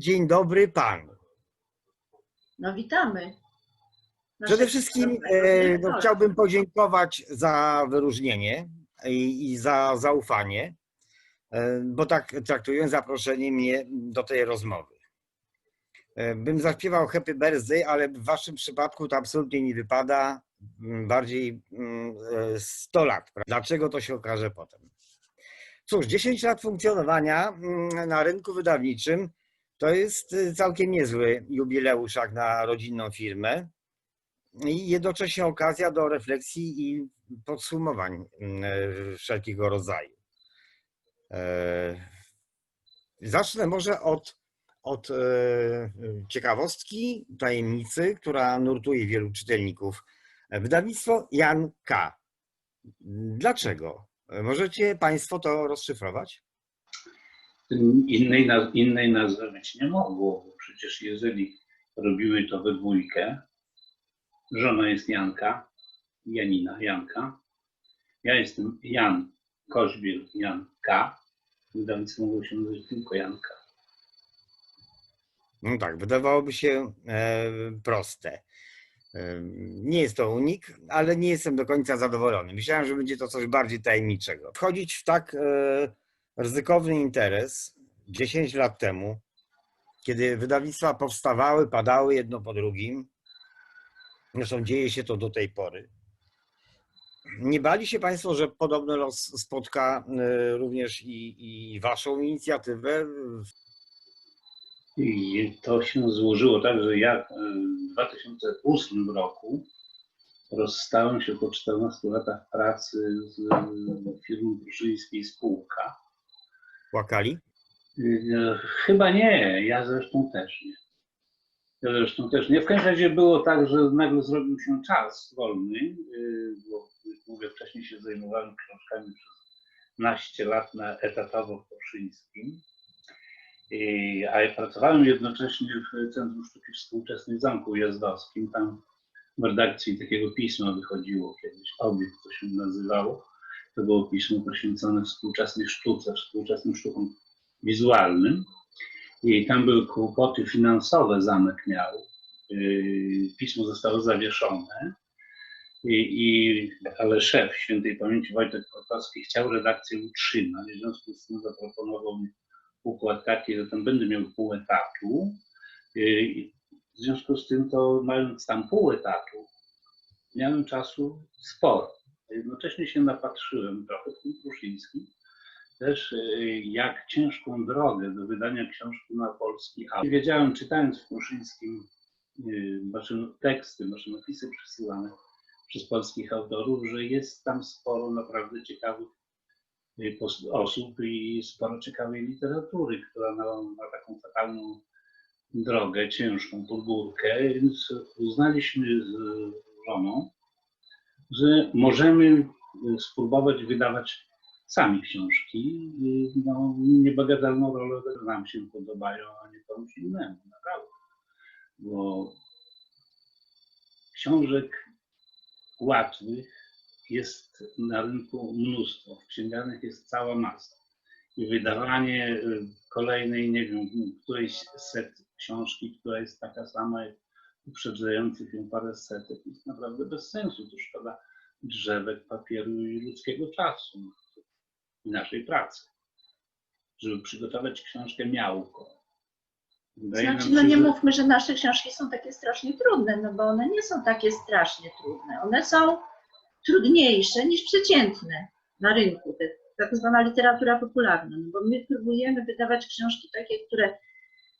Dzień dobry panu. No witamy. Przede Naszego wszystkim e, no, chciałbym podziękować za wyróżnienie i, i za zaufanie, e, bo tak traktują zaproszenie mnie do tej rozmowy. E, Bym zaśpiewał Happy Birthday, ale w waszym przypadku to absolutnie nie wypada. Mm, Bardziej mm, e, 100 lat. Dlaczego to się okaże potem? Cóż, 10 lat funkcjonowania mm, na rynku wydawniczym to jest y, całkiem niezły jubileusz jak na rodzinną firmę i jednocześnie okazja do refleksji i podsumowań mm, wszelkiego rodzaju. E, Zacznę może od, od ciekawostki, tajemnicy, która nurtuje wielu czytelników. Wydawnictwo Jan K. Dlaczego? Możecie Państwo to rozszyfrować? Innej, innej nazwy być nie mogło, bo przecież jeżeli robimy to we dwójkę, żona jest Janka, Janina, Janka, ja jestem Jan Koźbiel, Jan K, wydawnictwo mogło się nazywać tylko Janka. No tak, wydawałoby się e, proste. E, Nie jest to unik, ale nie jestem do końca zadowolony. Myślałem, że będzie to coś bardziej tajemniczego. Wchodzić w tak e, ryzykowny interes 10 lat temu, kiedy wydawnictwa powstawały, padały jedno po drugim. Zresztą dzieje się to do tej pory. Nie bali się Państwo, że podobny los spotka e, również i, i Waszą inicjatywę I to się złożyło tak, że ja e, w 2008 roku rozstałem się po 14 latach pracy z e, firmą Bruszyńskiej Spółka. Płakali? E, Chyba nie, ja zresztą też nie. Ja zresztą też nie. W każdym razie było tak, że nagle zrobił się czas wolny, yy, bo mówię, wcześniej się zajmowałem książkami przez naście lat na etatowo w Poszyńskim. A ja pracowałem jednocześnie w Centrum Sztuki Współczesnej w Zamku Jazdowskim. Tam w redakcji takiego pisma wychodziło kiedyś, obiekt to się nazywało. To było pismo poświęcone współczesnej sztuce, współczesnym sztukom wizualnym. I tam były kłopoty finansowe, zamek miał. Yy, Pismo zostało zawieszone. I, i, ale szef świętej pamięci Wojtek Kotowski chciał redakcję utrzymać. W związku z tym zaproponował mi układ taki, że tam będę miał pół etatu. Yy, W związku z tym, to mając tam pół etatu, miałem czasu sporo. Jednocześnie się napatrzyłem trochę w tym Pruszyńskim też y, jak ciężką drogę do wydania książki na polski autor. Wiedziałem, czytając w Kruszyńskim y, wasze teksty, wasze napisy przesyłane przez polskich autorów, że jest tam sporo naprawdę ciekawych pos- osób i sporo ciekawej literatury, która na taką fatalną drogę, ciężką podgórkę, więc uznaliśmy z żoną, że możemy y, spróbować wydawać sami książki. No, niebagatelną rolę nam się podobają, a nie komuś innemu, naprawdę. Bo książek łatwych jest na rynku mnóstwo, w księgarniach jest cała masa. I wydawanie y, kolejnej, nie wiem, którejś set książki, która jest taka sama jak uprzedzających ją parę setek, jest naprawdę bez sensu. To szkoda drzewek, papieru i ludzkiego czasu i naszej pracy, żeby przygotować książkę miałko. Znaczy, no nie że- mówmy, że nasze książki są takie strasznie trudne, no bo one nie są takie strasznie trudne. One są trudniejsze niż przeciętne na rynku, tak zwana literatura popularna, no bo my próbujemy wydawać książki takie, które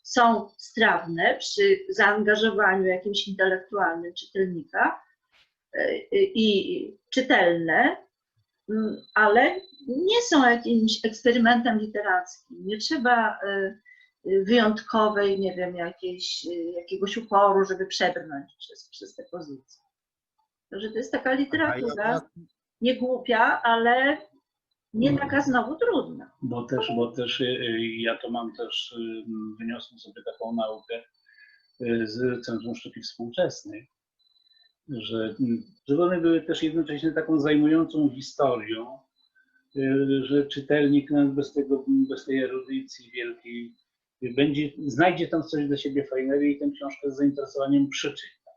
są strawne przy zaangażowaniu jakimś intelektualnym czytelnika e, i czytelne, mm, ale nie są jakimś eksperymentem literackim. Nie trzeba e, wyjątkowej, nie wiem, jakiejś, jakiegoś uporu, żeby przebrnąć przez, przez te pozycje. Także to jest taka literatura, nie głupia, ale nie taka znowu trudna. Bo też, bo też y, y, ja to mam też, wyniosłem sobie taką naukę y, z Centrum Sztuki Współczesnej, że, mm, że one były też jednocześnie taką zajmującą historią, że czytelnik nawet bez, tego, bez tej erudycji wielkiej będzie, znajdzie tam coś dla siebie fajnego i tę książkę z zainteresowaniem przeczyta.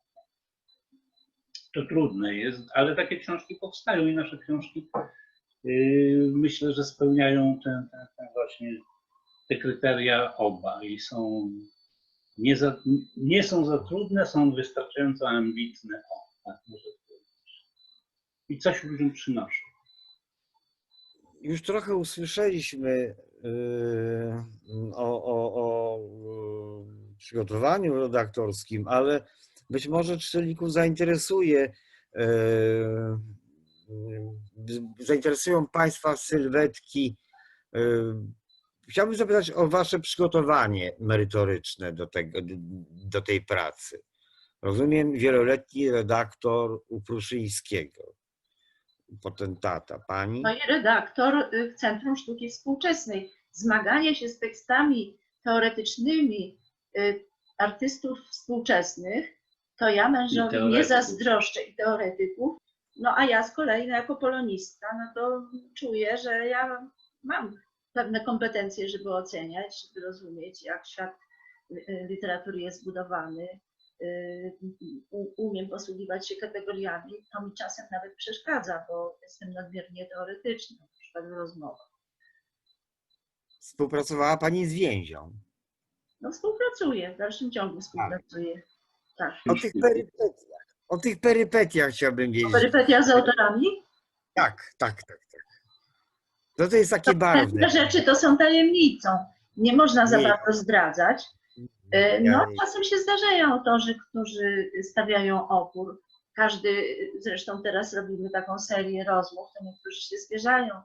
To trudne jest, ale takie książki powstają i nasze książki myślę, że spełniają ten, ten, ten właśnie te kryteria oba i są nie, za, nie są za trudne, są wystarczająco ambitne. O, tak może. I coś ludziom przynoszą. Już trochę usłyszeliśmy yy, o, o, o yy, przygotowaniu redaktorskim, ale być może czytelników zainteresuje, yy, yy, zainteresują Państwa sylwetki. Yy, Chciałbym zapytać o Wasze przygotowanie merytoryczne do, tego, do tej pracy. Rozumiem, wieloletni redaktor u Pruszyńskiego, potentata. Pani? No i redaktor y, w Centrum Sztuki Współczesnej. Zmaganie się z tekstami teoretycznymi y, artystów współczesnych, to ja mężowi nie zazdroszczę i teoretyków. No a ja z kolei no, jako polonistka, no to czuję, że ja mam pewne kompetencje, żeby oceniać, żeby rozumieć, jak świat y, y, literatury jest zbudowany. Y, Umiem posługiwać się kategoriami, to mi czasem nawet przeszkadza, bo jestem nadmiernie teoretyczna, na przykład w rozmowach. Współpracowała Pani z więzią. No współpracuję, w dalszym ciągu współpracuję. Tak. O tych perypetiach. O tych perypetiach chciałbym wiedzieć. Perypetia z autorami? Tak, tak, tak, tak. No to jest takie barwne. Te rzeczy to są tajemnicą. Nie można za bardzo zdradzać. Ja No, czasem się zdarzają autorzy, którzy stawiają opór. Każdy, zresztą teraz robimy taką serię rozmów, to niektórzy się zwierzają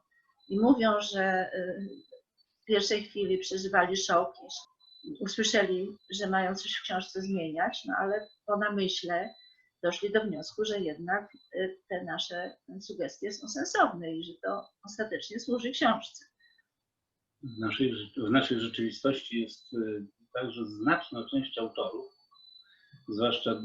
i mówią, że y, w pierwszej chwili przeżywali szok, usłyszeli, że mają coś w książce zmieniać, no ale po namyśle doszli do wniosku, że jednak y, te nasze sugestie są sensowne i że to ostatecznie służy książce. W naszej, w naszej rzeczywistości jest y, tak, że znaczna część autorów, zwłaszcza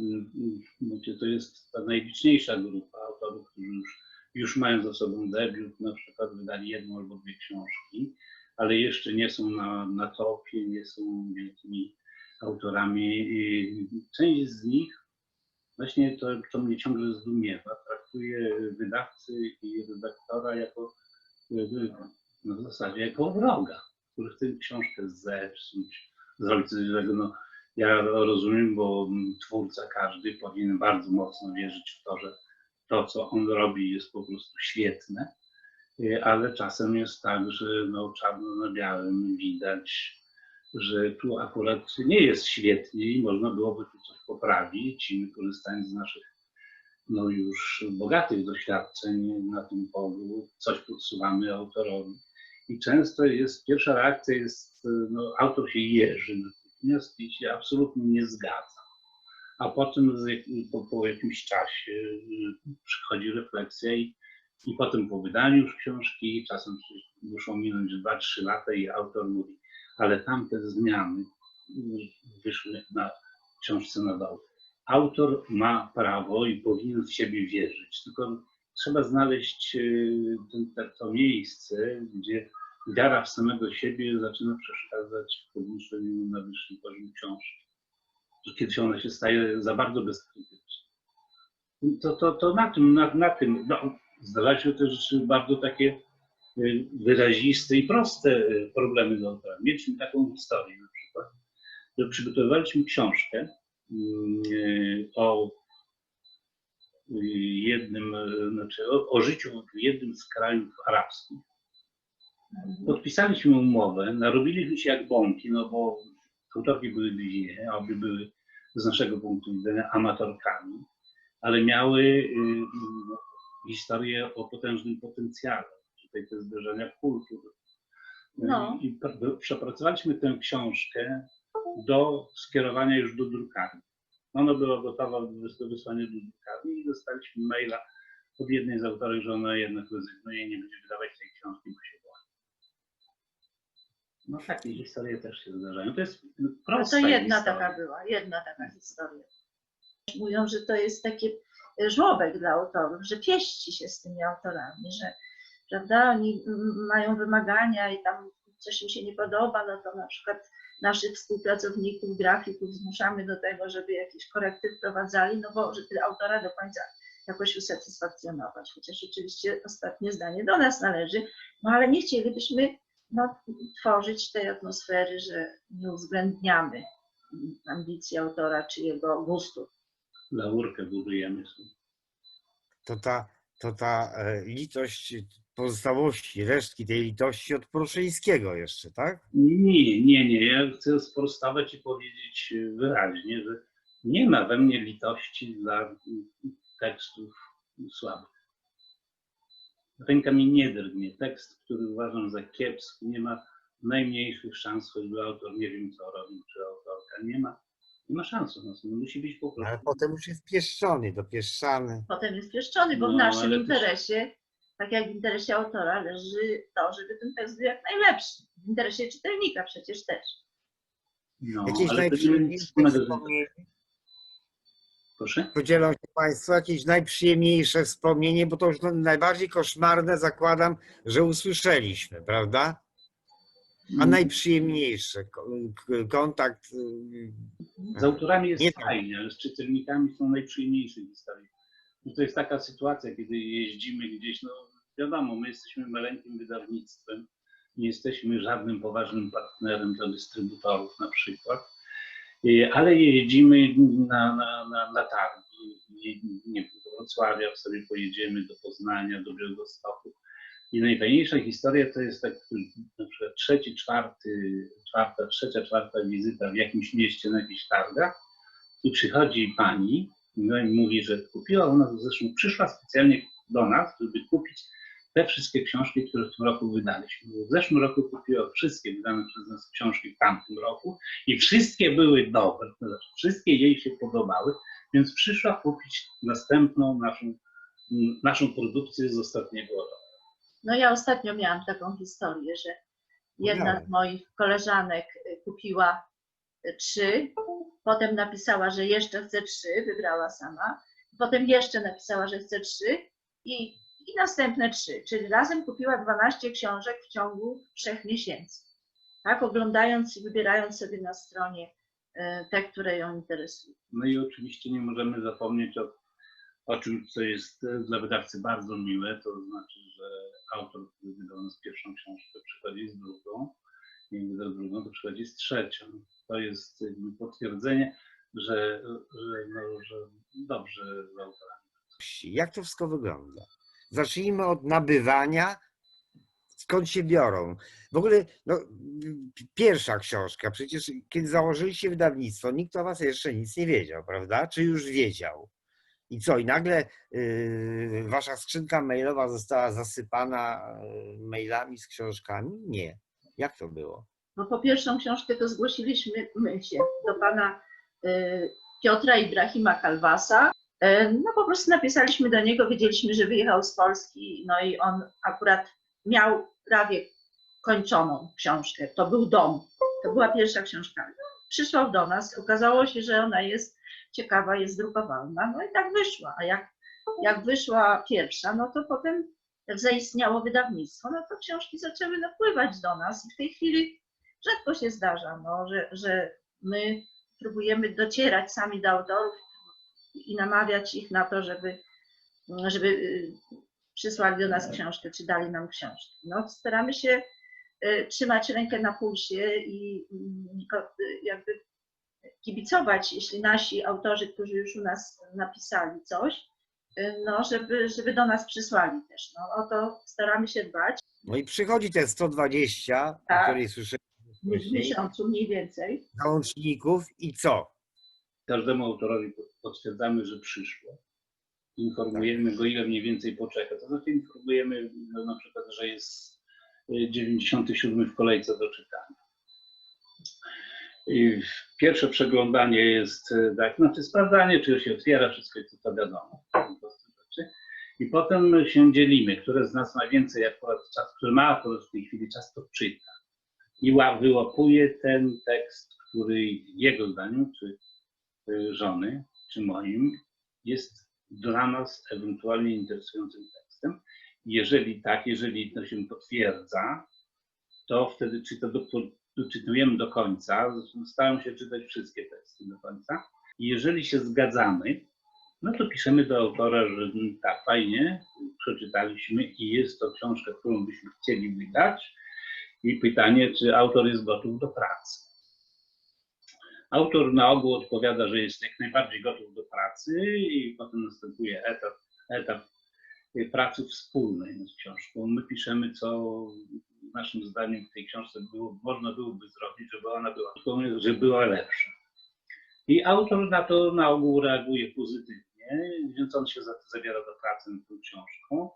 to jest ta najliczniejsza grupa autorów, którzy już, już mają za sobą debiut, na przykład wydali jedną albo dwie książki, ale jeszcze nie są na, na topie, nie są wielkimi autorami. Część z nich, właśnie to, to mnie ciągle zdumiewa, traktuje wydawcy i redaktora jako y, no w zasadzie jako wroga, który chce książkę zepsuć, zrobić coś złego. No, ja rozumiem, bo twórca każdy powinien bardzo mocno wierzyć w to, że to, co on robi, jest po prostu świetne, Y, ale czasem jest tak, że no, czarno na białym widać, że tu akurat nie jest świetnie i można byłoby tu coś poprawić i korzystając z naszych no już bogatych doświadczeń na tym polu, coś podsuwamy autorowi. I często jest, pierwsza reakcja jest, no, autor się jeży natychmiast i się absolutnie nie zgadza. A potem po, po jakimś czasie y, przychodzi refleksja i, i potem po wydaniu już książki, czasem muszą minąć 2-3 lata i autor mówi, ale tamte zmiany wyszły na książce na dole. Autor ma prawo i powinien w siebie wierzyć, tylko trzeba znaleźć y, to miejsce, gdzie wiara w samego siebie zaczyna przeszkadzać w podnoszeniu na wyższy poziom książki. Kiedy ona się staje za bardzo bezkrytyczna. To, to, to na tym, na, na tym no, zdarzają się też bardzo takie wyraziste i proste y, problemy z autorem. Mieliśmy taką historię na przykład, że przygotowywaliśmy książkę y, o y, jednym, znaczy o, o życiu w jednym z krajów arabskich. Podpisaliśmy umowę, narobiliśmy się jak bąki, no bo autorki były dwie, obie były z naszego punktu widzenia amatorkami, ale miały y, historię o potężnym potencjale, tutaj te zderzenia kultur. No. I pr- przepracowaliśmy tę książkę do skierowania już do drukarni. Ona była gotowa do wys- wysłania do drukarni i dostaliśmy maila od jednej z autorek, że ona jednak rezygnuje i nie będzie wydawać tej książki, bo się boi. No takie historie też się zdarzają. To jest prosta to jedna historia. taka była, jedna taka historia. Mówią, że to jest taki żłobek dla autorów, że pieści się z tymi autorami, że prawda, oni mają wymagania i tam coś im się nie podoba, no to na przykład naszych współpracowników, grafików zmuszamy do tego, żeby jakieś korekty wprowadzali, no bo żeby autora do końca jakoś usatysfakcjonować. Chociaż oczywiście ostatnie zdanie do nas należy, no ale nie chcielibyśmy no, tworzyć tej atmosfery, że nie uwzględniamy ambicji autora czy jego gustów. Laurkę budujemy sobie. To ta, to ta e, litość pozostałości, resztki tej litości od Pruszyńskiego jeszcze, tak? Nie, nie, nie. Ja chcę sprostować i powiedzieć wyraźnie, że nie ma we mnie litości dla tekstów słabych. Ręka mi nie drgnie. Tekst, który uważam za kiepski, nie ma najmniejszych szans, choćby autor nie wiem co robił, czy autorka. Nie ma, nie ma szans. No, musi być po prostu. Ale potem już jest pieszczony, dopieszczany. Potem jest pieszczony, bo w No, naszym ale też- interesie, tak jak w interesie autora, leży to, żeby ten tekst był jak najlepszy. W interesie czytelnika przecież też. No, Jakieś najprzyjemniejsze Proszę? podzielą się Państwo jakieś najprzyjemniejsze wspomnienie, bo to już najbardziej koszmarne zakładam, że usłyszeliśmy, prawda? A najprzyjemniejsze ko- k- kontakt. y, Z autorami jest Nie tak. fajnie, ale z czytelnikami są najprzyjemniejsze historie. No to jest taka sytuacja, kiedy jeździmy gdzieś, no wiadomo, my jesteśmy maleńkim wydawnictwem, nie jesteśmy żadnym poważnym partnerem dla dystrybutorów na przykład, Y, ale jeździmy na, na, na, na targi, nie, wiem, do Wrocławia sobie pojedziemy, do Poznania, do Białegostoku. I najfajniejsza historia to jest tak, na przykład trzeci, czwarty, czwarta, trzecia, czwarta wizyta w jakimś mieście na jakichś targach i przychodzi pani i mówi, że kupiła u nas w zeszłym, przyszła specjalnie do nas, żeby kupić te wszystkie książki, które w tym roku wydaliśmy. W zeszłym roku kupiła wszystkie wydane przez nas książki w tamtym roku i wszystkie były dobre, to znaczy wszystkie jej się podobały, więc przyszła kupić następną naszą, naszą produkcję z ostatniego roku. No ja ostatnio miałam taką historię, że jedna z moich koleżanek kupiła trzy, potem napisała, że jeszcze chce trzy, wybrała sama, potem jeszcze napisała, że chce trzy i, i następne trzy, czyli razem kupiła 12 książek w ciągu trzech miesięcy. Tak, oglądając i wybierając sobie na stronie y, te, które ją interesują. No i oczywiście nie możemy zapomnieć o, o czymś, co jest e, dla wydawcy bardzo miłe, to znaczy, że autor, który wydał nas pierwszą książkę, przychodzi z drugą, i wydał drugą, to przychodzi z trzecią. To jest potwierdzenie, że, że, no, że dobrze z autorami. Jak to wszystko wygląda? Zacznijmy od nabywania. Skąd się biorą? W ogóle no, pierwsza książka, przecież kiedy założyliście wydawnictwo, nikt o was jeszcze nic nie wiedział, prawda? Czy już wiedział? I co? I nagle yy, wasza skrzynka mailowa została zasypana yy, mailami z książkami? Nie. Jak to było? No po pierwszą książkę to zgłosiliśmy my się do pana y, Piotra Ibrahima Kalwasa. Y, No po prostu napisaliśmy do niego, wiedzieliśmy, że wyjechał z Polski, no i on akurat miał prawie kończoną książkę. To był dom. To była pierwsza książka. No, Przysłał do nas, okazało się, że ona jest ciekawa, jest drukowalna, no i tak wyszła. A jak, jak wyszła pierwsza, no to potem zaistniało wydawnictwo, no to książki zaczęły napływać do nas i w tej chwili rzadko się zdarza, no, że, że my próbujemy docierać sami do autorów i namawiać ich na to, żeby, żeby y, przysłali do nas książkę, czy dali nam książkę. No, staramy się y, trzymać rękę na pulsie i y, jakby kibicować, jeśli nasi autorzy, którzy już u nas napisali coś, no, żeby, żeby do nas przysłali też. No, o to staramy się dbać No i przychodzi te 120, o Tak. której słyszeliśmy w miesiącu mniej więcej. załączników i co? Każdemu autorowi potwierdzamy, że przyszło. Informujemy go, ile mniej więcej poczeka. To znaczy informujemy no, na przykład, że jest y, 97 w kolejce do czytania. I pierwsze przeglądanie jest y, tak, znaczy sprawdzanie, czy się otwiera wszystko i to wiadomo. I potem się dzielimy, które z nas ma więcej akurat czas, który ma akurat w tej chwili czas, to czyta. I ła- wyłapuje ten tekst, który jego zdaniem, czy y, żony, czy moim, jest dla nas ewentualnie interesującym tekstem. Jeżeli tak, jeżeli to się potwierdza, to wtedy czy to do, czytujemy do końca, staram się czytać wszystkie teksty do końca. I jeżeli się zgadzamy, no to piszemy do autora, że tak, fajnie, przeczytaliśmy i jest to książka, którą byśmy chcieli wydać. I pytanie, czy autor jest gotów do pracy. Autor na ogół odpowiada, że jest jak najbardziej gotów do pracy i potem następuje etap, etap pracy wspólnej nad książką. My piszemy, co naszym zdaniem w tej książce było, można byłoby zrobić, żeby ona była, żeby była lepsza. I autor na to na ogół reaguje pozytywnie, więc on się za- zabiera do pracy nad tą książką,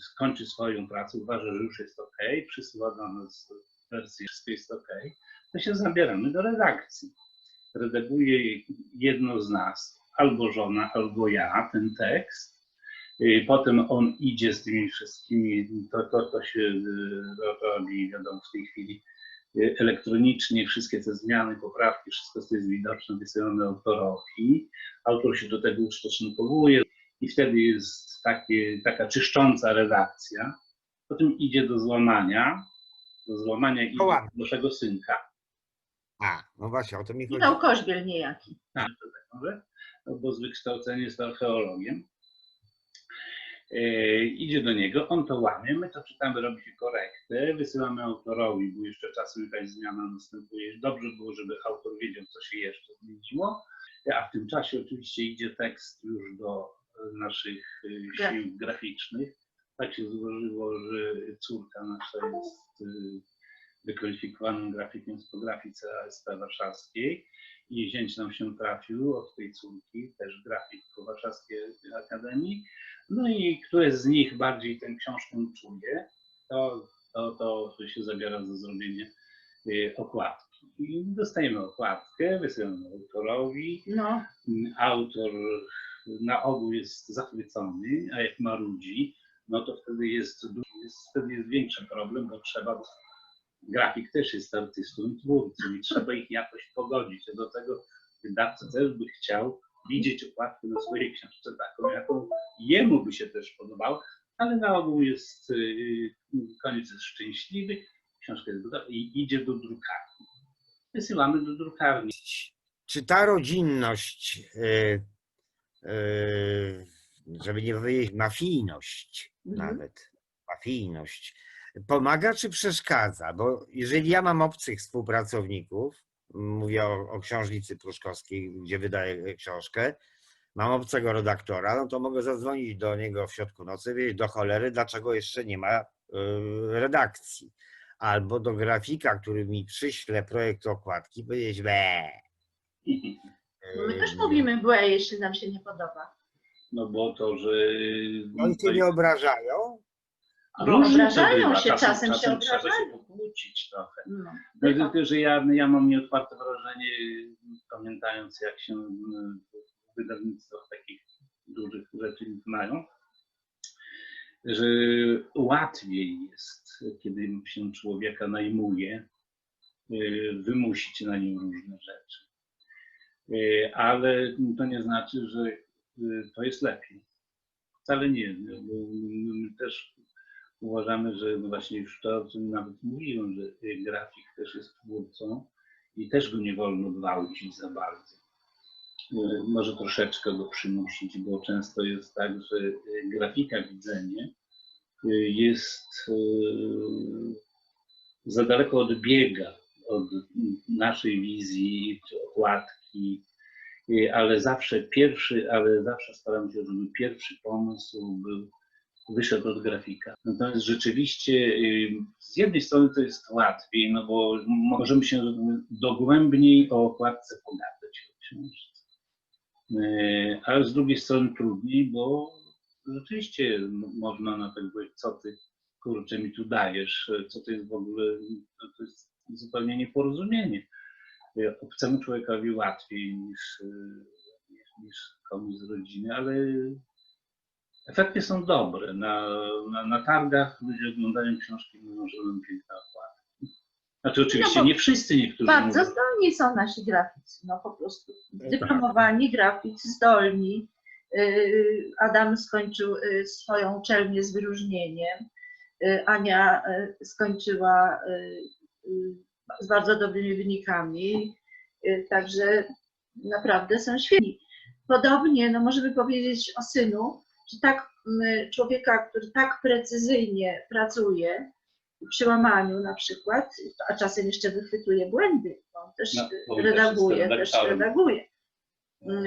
skończy swoją pracę, uważa, że już jest ok, przysyła do nas wersję, wszystko jest ok, to się zabieramy do redakcji. Redaguje jedno z nas, albo żona, albo ja, ten tekst. Yy, Potem on idzie z tymi wszystkimi, to, to, to się yy, robi, wiadomo, w tej chwili elektronicznie, wszystkie te zmiany, poprawki, wszystko co jest widoczne, wysyłane autorowi. Autor się do tego ustosunkowuje i wtedy jest takie, taka czyszcząca redakcja. Potem idzie do złamania, do złamania i naszego synka. A, no właśnie, o to mi I chodzi. naukoźbiel niejaki. Tak, to tak może, no bo z wykształcenia jest archeologiem. E, idzie do niego, on to łamie, my to czytamy, robi się korektę, wysyłamy autorowi, bo jeszcze czasem jakaś zmiana następuje. Dobrze było, żeby autor wiedział, co się jeszcze zmieniło. A w tym czasie oczywiście idzie tekst już do naszych Grafik. sił graficznych. Tak się złożyło, że córka nasza jest e, wykwalifikowanym grafikiem z grafice ASP warszawskiej i zięć nam się trafił od tej córki, też grafik po Warszawskiej Akademii. No i które z nich bardziej tę książkę czuje, to, to, to się zabiera za zrobienie y, okładki. I dostajemy okładkę, wysyłamy autorowi. No, Autor na ogół jest zachwycony, a jak marudzi, no to wtedy jest, jest, wtedy jest większy problem, bo trzeba grafik też jest artystą i twórcą i trzeba ich jakoś pogodzić. Do tego wydawca też by chciał widzieć okładkę na swojej książce taką, jaką jemu by się też podobała, ale na ogół jest yy, koniec jest szczęśliwy, książka jest gotowa i idzie do drukarni. Wysyłamy do drukarni. Czy ta rodzinność, y, y, żeby nie powiedzieć mafijność Mhm. nawet, mafijność, pomaga czy przeszkadza? Bo jeżeli ja mam obcych współpracowników, mówię o, o książnicy Pruszkowskiej, gdzie wydaję książkę, mam obcego redaktora, no to mogę zadzwonić do niego w środku nocy, wiedzieć do cholery, dlaczego jeszcze nie ma y, redakcji. Albo do grafika, który mi przyśle projekt okładki, powiedzieć, be. no my też mówimy błe, jeśli nam się nie podoba. No bo to, że. Oni się nie obrażają? Różnie Obrażają się, czasem się trzeba się obrażają. pokłócić trochę. No, No, bywa. tylko, że ja, ja mam nieodparte wrażenie, pamiętając jak się mm, w wydawnictwach takich dużych rzeczy mają, że łatwiej jest, kiedy się człowieka najmuje, y, wymusić na nim różne rzeczy. Y, Ale to nie znaczy, że y, to jest lepiej. Wcale nie. bo My też uważamy, że no właśnie już to, o czym nawet mówiłem, że y, grafik też jest twórcą i też go nie wolno gwałcić za bardzo. Y, Może troszeczkę go przymusić, bo często jest tak, że y, grafika widzenie jest za daleko odbiega od naszej wizji czy okładki, ale zawsze pierwszy, ale zawsze staram się, żeby pierwszy pomysł był wyszedł od grafika. Natomiast rzeczywiście z jednej strony to jest łatwiej, no bo możemy się dogłębniej o okładce pogadać o książce. Y, Ale z drugiej strony trudniej, bo rzeczywiście można na tego powiedzieć, co ty kurczę mi tu dajesz, co to jest w ogóle, to, to jest zupełnie nieporozumienie. Y, Obcemu człowiekowi łatwiej niż, y, niż, niż komuś z rodziny, ale efekty są dobre. Na, na, na targach ludzie oglądają książki i mówią, że będą piękne okładki. Znaczy oczywiście No nie wszyscy, niektórzy Bardzo mówią. zdolni są nasi graficy, no po prostu. tak. Dyplomowani graficy, zdolni. Yy, Adam skończył yy, swoją uczelnię z wyróżnieniem. y, Ania y, skończyła y, y, z bardzo dobrymi wynikami, y, także naprawdę są świetni. Podobnie no możemy powiedzieć o synu, że tak mm, człowieka, który tak precyzyjnie pracuje przy łamaniu na przykład, a czasem jeszcze wychwytuje błędy, bo on też No, redaguje, też redaguje. Mm,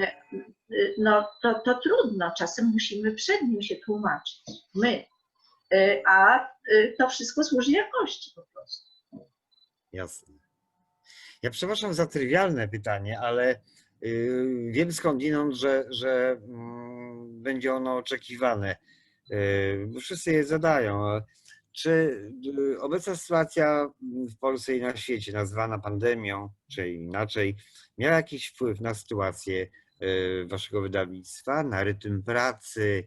y, No to, to trudno, czasem musimy przed nim się tłumaczyć, my, Y, a y, to wszystko służy jakości po prostu. Jasne. Ja przepraszam za trywialne pytanie, ale wiem skądinąd, że, że mm, będzie ono oczekiwane. Y, bo wszyscy je zadają. Czy y, obecna sytuacja w Polsce i na świecie, nazwana pandemią, czy inaczej, miała jakiś wpływ na sytuację waszego wydawnictwa, na rytm pracy?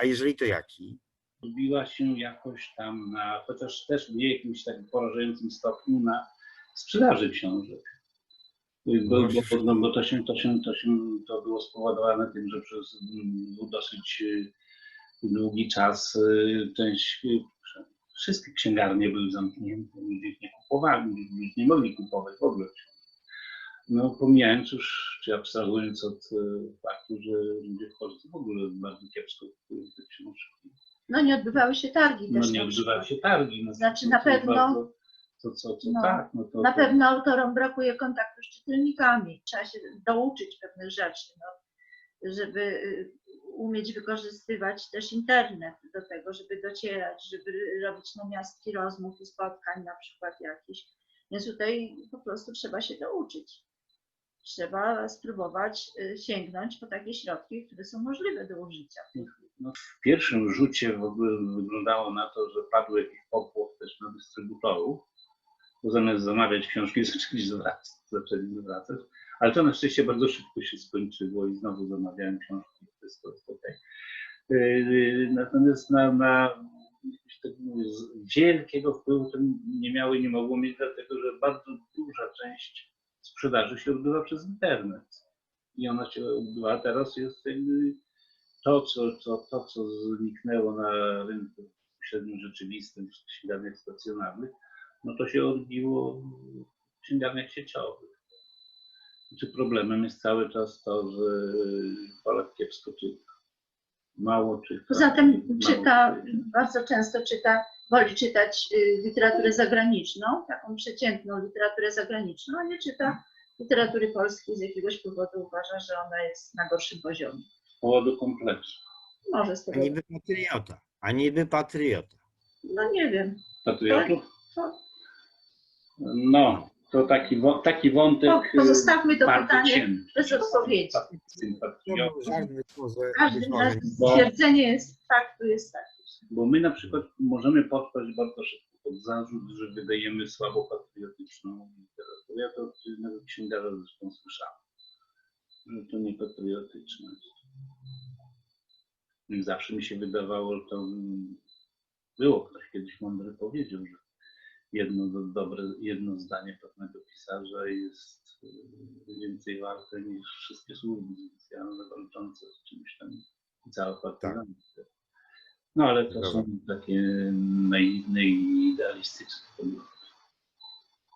A jeżeli to jaki? odbiła się jakoś tam na, chociaż też w jakimś takim porażającym stopniu na sprzedaży książek. Bo, bo, bo, no, bo to, się, to, się, to się to było spowodowane tym, że przez mm, dosyć y, długi czas y, część, y, wszystkie księgarnie były zamknięte, ludzie ich nie kupowali, ludzie nie mogli kupować w ogóle. No pomijając już, czy abstrahując od y, faktu, że ludzie w Polsce w ogóle bardzo kiepsko kupują te książki. No nie odbywały się targi No też. nie na odbywały się targi. No, Znaczy, to- na pewno- bardzo- To co, co no, tak, no to, Na to, pewno autorom brakuje kontaktu z czytelnikami. Trzeba się douczyć pewnych rzeczy, no, żeby y, umieć wykorzystywać też internet do tego, żeby docierać, żeby robić namiastki rozmów i spotkań na przykład jakichś. Więc tutaj po prostu trzeba się douczyć. Trzeba spróbować y, sięgnąć po takie środki, które są możliwe do użycia. no, w pierwszym rzucie w ogóle wyglądało na to, że padł jakiś popłoch też na dystrybutorów, bo zamiast zamawiać książki zaczęli zaczęli zwracać. Ale to na szczęście bardzo szybko się skończyło i znowu zamawiałem książki, wszystko jest okej. Yy, Natomiast na, na tak wielkiego wpływu to nie miało i nie mogło mieć, dlatego że bardzo duża część sprzedaży się odbywa przez internet. I ona się odbywa, teraz jest jakby to, co, co, to, co zniknęło na rynku średnio rzeczywistym, księgarniach stacjonarnych, no to się odbiło w księgarniach sieciowych. Znaczy problemem jest cały czas to, że Polak kiepsko czyta. Mało czyta. Poza tym czyta, bardzo często czyta, woli czytać y, literaturę zagraniczną, taką przeciętną literaturę zagraniczną, a nie czyta literatury polskiej z jakiegoś powodu uważa, że ona jest na gorszym poziomie. Z powodu kompleksu. Może z A tego, niby patriota. A niby patriota. no nie wiem. Patriotów? To No, to taki, taki wątek. po, pozostawmy to bardzo pytanie cienki. bez odpowiedzi. Każdy stwierdzenie jest faktu, jest tak. Bo my na przykład możemy podpaść bardzo szybko pod zarzut, że wydajemy słabo patriotyczną literaturę. Ja to od jednego księgarza zresztą słyszałem, że to nie patriotyczność. Zawsze mi się wydawało, że to mm, było ktoś kiedyś mądry powiedział, że jedno do- dobre, jedno zdanie pewnego pisarza jest y, więcej warte niż wszystkie służby specjalne walczące z czymś tam i cała partyzancja. No ale to są takie naiwne i idealistyczne poglądy.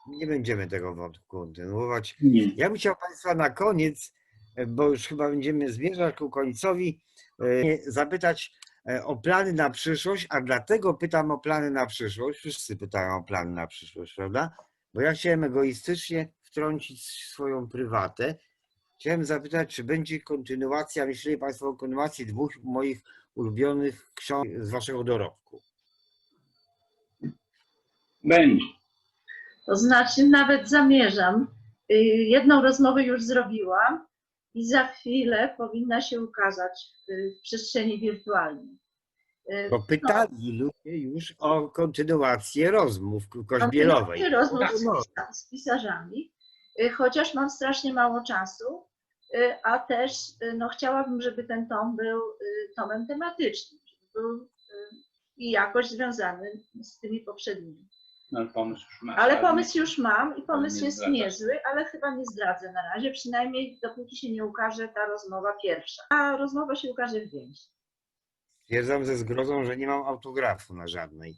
Nie będziemy tego wątku kontynuować. Nie. Ja bym chciał Państwa na koniec, bo już chyba będziemy zmierzać ku końcowi, e, zapytać o plany na przyszłość, a dlatego pytam o plany na przyszłość. Wszyscy pytają o plany na przyszłość, prawda? Bo ja chciałem egoistycznie wtrącić swoją prywatę. Chciałem zapytać, czy będzie kontynuacja, myśleli Państwo o kontynuacji dwóch moich ulubionych książek z Waszego dorobku. Będzie. To znaczy nawet zamierzam. Y, Jedną rozmowę już zrobiłam i za chwilę powinna się ukazać y, w przestrzeni wirtualnej. Y, Bo pytali ludzie już o kontynuację rozmów koźbielowej. rozmów Tak. z, pisa- z pisarzami, y, chociaż mam strasznie mało czasu, a też no, chciałabym, żeby ten tom był tomem tematycznym, żeby był i jakoś związany z tymi poprzednimi. No, ale pomysł już masz. Ale pomysł już mam i pomysł nie jest zdradzasz. niezły, ale chyba nie zdradzę na razie, przynajmniej dopóki się nie ukaże ta rozmowa pierwsza. A rozmowa się ukaże w więź. Stwierdzam ze zgrozą, że nie mam autografu na żadnej.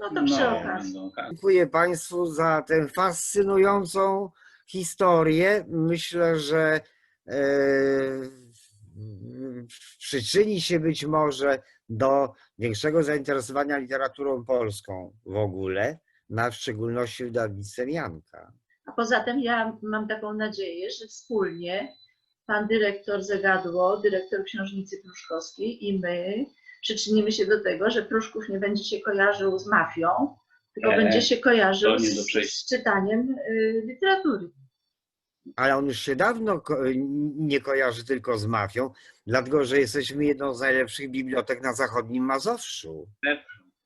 No to przy No, okazji. no, tak. Dziękuję Państwu za tę fascynującą historię. Myślę, że e, przyczyni się być może do większego zainteresowania literaturą polską w ogóle, na w szczególności wydawnictwem Janka. A poza tym ja mam taką nadzieję, że wspólnie pan dyrektor Zagadło, dyrektor Książnicy Pruszkowskiej i my przyczynimy się do tego, że Pruszków nie będzie się kojarzył z mafią, tylko E, będzie się kojarzył nie z, z czytaniem y, literatury. Ale on już się dawno ko- nie kojarzy tylko z mafią, dlatego że jesteśmy jedną z najlepszych bibliotek na zachodnim Mazowszu.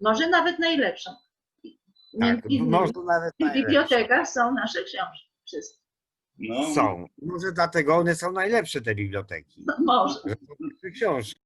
Może nawet najlepszą. Tak, może nawet w bibliotekach są nasze książki. Wszystkie. No, Są. Może dlatego one są najlepsze, te biblioteki. No, może. Że są lepsze książki.